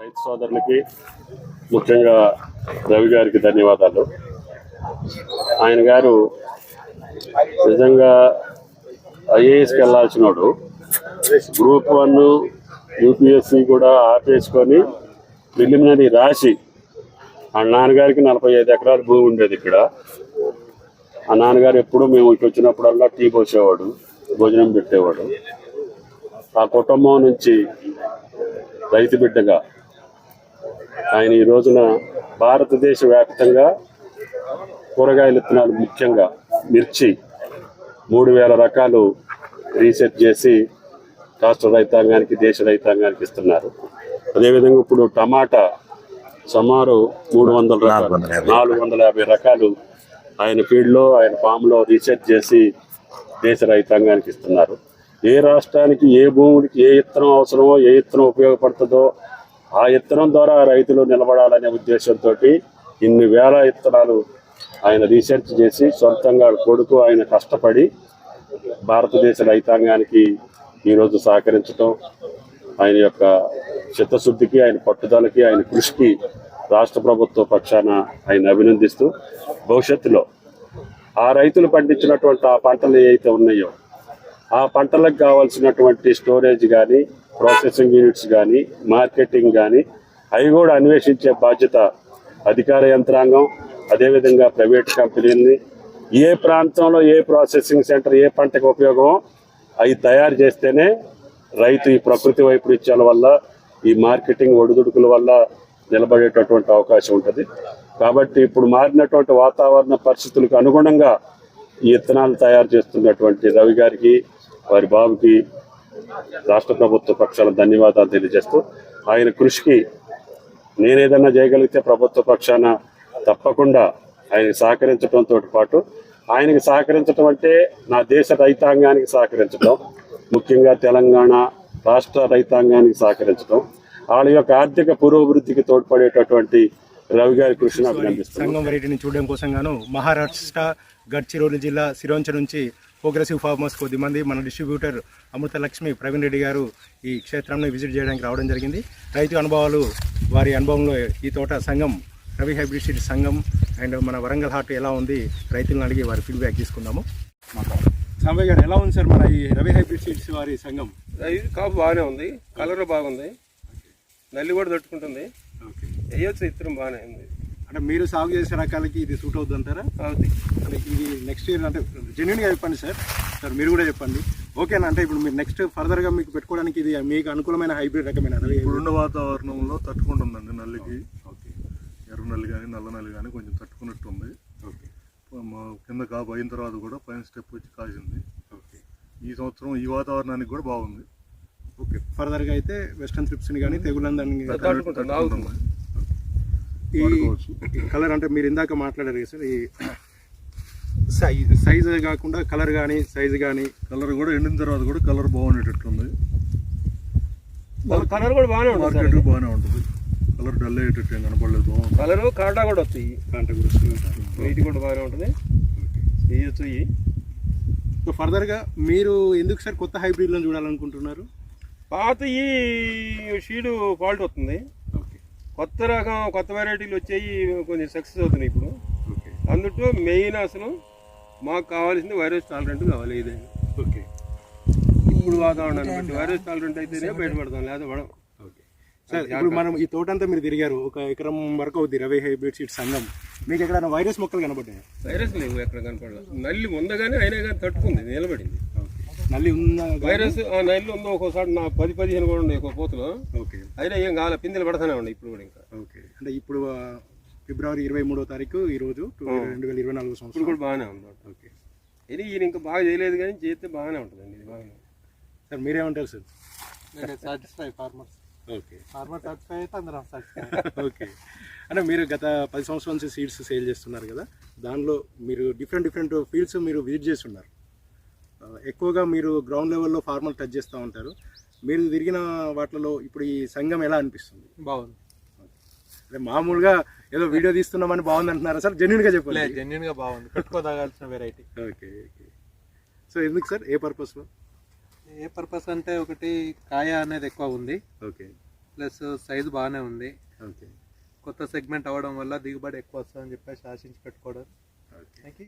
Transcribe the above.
రైతు సోదరులకి ముఖ్యంగా రవి గారికి ధన్యవాదాలు. ఆయన గారు నిజంగా ఐఏఎస్కి వెళ్ళాల్సినోడు. గ్రూప్ వన్ యూపీఎస్సి కూడా ఆపేసుకొని ప్రిలిమినరీ రాసి ఆ నాన్నగారికి నలభై ఐదు ఎకరాల భూమి ఉండేది ఇక్కడ. ఆ నాన్నగారు ఎప్పుడూ మేము ఇటు వచ్చినప్పుడల్లా టీ పోసేవాడు భోజనం పెట్టేవాడు. ఆ కుటుంబం నుంచి రైతు బిడ్డగా ఆయన ఈ రోజున భారతదేశ వ్యాప్తంగా కూరగాయల విత్తనాలు ముఖ్యంగా మిర్చి మూడు వేల రకాలు రీసెర్చ్ చేసి రాష్ట్ర రైతాంగానికి దేశ రైతాంగానికి ఇస్తున్నారు. అదేవిధంగా ఇప్పుడు టమాటా సుమారు మూడు వందల నాలుగు వందల యాభై. రకాలు ఆయన ఫీల్డ్లో ఆయన ఫామ్లో రీసెర్చ్ చేసి దేశ రైతాంగానికి ఇస్తున్నారు. ఏ రాష్ట్రానికి ఏ భూములకి ఏ ఇత్తనం అవసరమో ఏ ఇత్తనం ఉపయోగపడుతుందో ఆ ఇత్తనం ద్వారా రైతులు నిలబడాలనే ఉద్దేశంతో ఇన్ని వేల ఇత్తనాలు ఆయన రీసెర్చ్ చేసి సొంతంగా కొడుకు ఆయన కష్టపడి భారతదేశ రైతాంగానికి ఈరోజు సహకరించడం ఆయన యొక్క చిత్తశుద్ధికి ఆయన పట్టుదలకి ఆయన కృషికి రాష్ట్ర ప్రభుత్వ పక్షాన ఆయన అభినందిస్తూ భవిష్యత్తులో ఆ రైతులు పండించినటువంటి ఆ పంటలు ఏవైతే ఉన్నాయో ఆ పంటలకు కావాల్సినటువంటి స్టోరేజ్ కానీ ప్రాసెసింగ్ యూనిట్స్ కానీ మార్కెటింగ్ కానీ అవి కూడా అన్వేషించే బాధ్యత అధికార యంత్రాంగం అదేవిధంగా ప్రైవేట్ కంపెనీలని. ఏ ప్రాంతంలో ఏ ప్రాసెసింగ్ సెంటర్ ఏ పంటకు ఉపయోగమో అవి తయారు చేస్తేనే రైతు ఈ ప్రకృతి వైపరీత్యాల వల్ల ఈ మార్కెటింగ్ ఒడిదుడుకుల వల్ల నిలబడేటటువంటి అవకాశం ఉంటుంది. కాబట్టి ఇప్పుడు మారినటువంటి వాతావరణ పరిస్థితులకు అనుగుణంగా ఈ విత్తనాలు తయారు చేస్తున్నటువంటి రవి గారికి వారి బాబుకి రాష్ట్ర ప్రభుత్వ పక్షాల ధన్యవాదాలు తెలియజేస్తూ ఆయన కృషికి నేనేదన్నా చేయగలిగితే ప్రభుత్వ పక్షాన తప్పకుండా ఆయనకి సహకరించడంతో పాటు ఆయనకి సహకరించడం అంటే నా దేశ రైతాంగానికి సహకరించడం ముఖ్యంగా తెలంగాణ రాష్ట్ర రైతాంగానికి సహకరించడం వాళ్ళ యొక్క ఆర్థిక పురోభివృద్ధికి తోడ్పడేటటువంటి రవి గారి కృషిని సంగం వెరైటీని చూడడం కోసం గాను మహారాష్ట్ర గడ్చిరోలి జిల్లా సిరోంచ నుంచి ప్రోగ్రెసివ్ ఫార్మర్స్ కొద్దిమంది మన డిస్ట్రిబ్యూటర్ అమృత లక్ష్మి ప్రవీణ్ రెడ్డి గారు ఈ క్షేత్రాన్ని విజిట్ చేయడానికి రావడం జరిగింది. రైతు అనుభవాలు వారి అనుభవంలో ఈ తోట సంఘం రవి హైబ్రిడ్ సీడ్ సంఘం అండ్ మన వరంగల్ హార్ట్ ఎలా ఉంది రైతులను అడిగి వారి ఫీడ్బ్యాక్ తీసుకుందాము. సాంబయ్య గారు ఎలా ఉంది సార్ మన ఈ రవి హైబ్రిడ్ సీడ్స్ వారి సంఘం? ఇది కాపు బాగానే ఉంది కలర్ బాగుంది నల్లి కూడా తట్టుకుంటుంది. వేయొచ్చు ఇత్తనం బాగానే ఉంది. అంటే మీరు సాగు చేసే రకాలకి ఇది సూట్ అవుతుంది అంటారా? అవుతుంది అంటే ఇది నెక్స్ట్ ఇయర్ అంటే జెన్యున్గా చెప్పండి సార్. సార్ మీరు కూడా చెప్పండి. ఓకేనా అంటే ఇప్పుడు మీరు నెక్స్ట్ ఫర్దర్గా మీకు పెట్టుకోవడానికి ఇది మీకు అనుకూలమైన హైబ్రిడ్ రకమైన. ఇప్పుడున్న వాతావరణంలో తట్టుకుంటుందండి నల్లికి. ఓకే ఎర్ర నల్లి కానీ నల్ల నల్లి కానీ కొంచెం తట్టుకున్నట్టు ఉంది ఓకే మా కింద కాపు అయిన తర్వాత కూడా పైన స్టెప్ వచ్చి కాసింది. ఓకే ఈ సంవత్సరం ఈ వాతావరణానికి కూడా బాగుంది. ఓకే ఫర్దర్గా అయితే వెస్టర్న్ ట్రిప్స్ని కానీ తెగులందని ఆగుతుంది. ఈ. కలర్ అంటే మీరు ఇందాక మాట్లాడారు కదా సార్ ఈ సైజ్ సైజ్ కాకుండా కలర్ కానీ సైజ్ కానీ కలర్ కూడా ఎండిన తర్వాత కూడా కలర్ బాగుండేటట్టుంది. కలర్ కూడా బాగానే ఉంటుంది మార్కెట్ బాగానే ఉంటుంది. కలర్ డల్ అయ్యేటట్టు ఏం కనపడలేదు కలర్ కాటా కూడా వస్తాయి. కాంట గురించి వీటి కూడా బాగానే ఉంటుంది. వేయొచ్చు ఇవి సో ఫర్దర్గా మీరు ఎందుకు సార్ కొత్త హైబ్రిడ్లను చూడాలనుకుంటున్నారు? పాత ఈ షీడు ఫాల్ట్ వస్తుంది. కొత్త రకం కొత్త వెరైటీలు వచ్చాయి కొంచెం సక్సెస్ అవుతున్నాయి ఇప్పుడు. ఓకే. అందులో మెయిన్ అసలు మాకు కావాల్సింది వైరస్ టాలరెంట్ కావాలి ఏదైనా ఓకే. ఇప్పుడు వాతావరణాన్ని బట్టి వైరస్ టాలరెంట్ అయితేనే బయటపడతాం లేదా పడం ఓకే. సార్ ఇప్పుడు మనం ఈ తోటంతా మీరు తిరిగారు ఒక ఎకరం వరకు అవుతుంది రవి హైబ్రిడ్ సీడ్ సంఘం మీకు ఎక్కడైనా వైరస్ మొక్కలు కనబడ్డాయి? వైరస్ లేవు ఎక్కడ కనపడలేదు నల్లి ముందగానే అయినా కానీ తట్టుకుంది నిలబడింది. నల్లి ఉన్న వైరస్ ఆ నల్లి ఉందో ఒక్కోసారి నా పది పదిహేను కూడా ఉండే ఒక పోతులు. ఓకే. అయినా ఏం కాలే పిందెలు పడతానే ఉన్నాయి ఇప్పుడు కూడా ఇంకా. ఓకే. అంటే ఇప్పుడు ఫిబ్రవరి ఇరవై మూడో తారీఖు ఈ రోజు రెండు వేల ఇరవై నాలుగు సంవత్సరం. కూడా బాగానే ఉంది ఓకే. ఇది ఈయన ఇంకా బాగా చేయలేదు కానీ చేస్తే బాగానే ఉంటుందండి ఇది బాగానే. సార్ మీరేమంటారు sir? Satisfy farmers okay. Farmer satisfy అయితే అందరం సాటిస్ఫై ఓకే. అంటే మీరు గత పది సంవత్సరాల నుంచి సీడ్స్ సేల్ చేస్తున్నారు కదా దానిలో మీరు డిఫరెంట్ డిఫరెంట్ ఫీల్డ్స్ మీరు విజిట్ చేస్తున్నారు. ఎక్కువగా మీరు గ్రౌండ్ లెవెల్లో ఫార్మర్ టచ్ చేస్తూ ఉంటారు. మీరు తిరిగిన వాటిలో ఇప్పుడు ఈ సంఘం ఎలా అనిపిస్తుంది? బాగుంది. అంటే మామూలుగా ఏదో వీడియో తీస్తున్నామని బాగుంది అంటున్నారా సార్ జెన్యున్గా చెప్పండి. లేదు జెన్యున్గా బాగుంది. పెట్టుకోదగాల్సిన వెరైటీ ఓకే ఓకే. సో ఎందుకు సార్? ఏ పర్పస్లో ఏ పర్పస్ అంటే ఒకటి కాయ అనేది ఎక్కువ ఉంది. ఓకే. ప్లస్ సైజు బాగానే ఉంది. ఓకే. కొత్త సెగ్మెంట్ అవ్వడం వల్ల దిగుబడి ఎక్కువ వస్తుందని చెప్పేసి ఆశించి పెట్టుకోవడం థ్యాంక్ యూ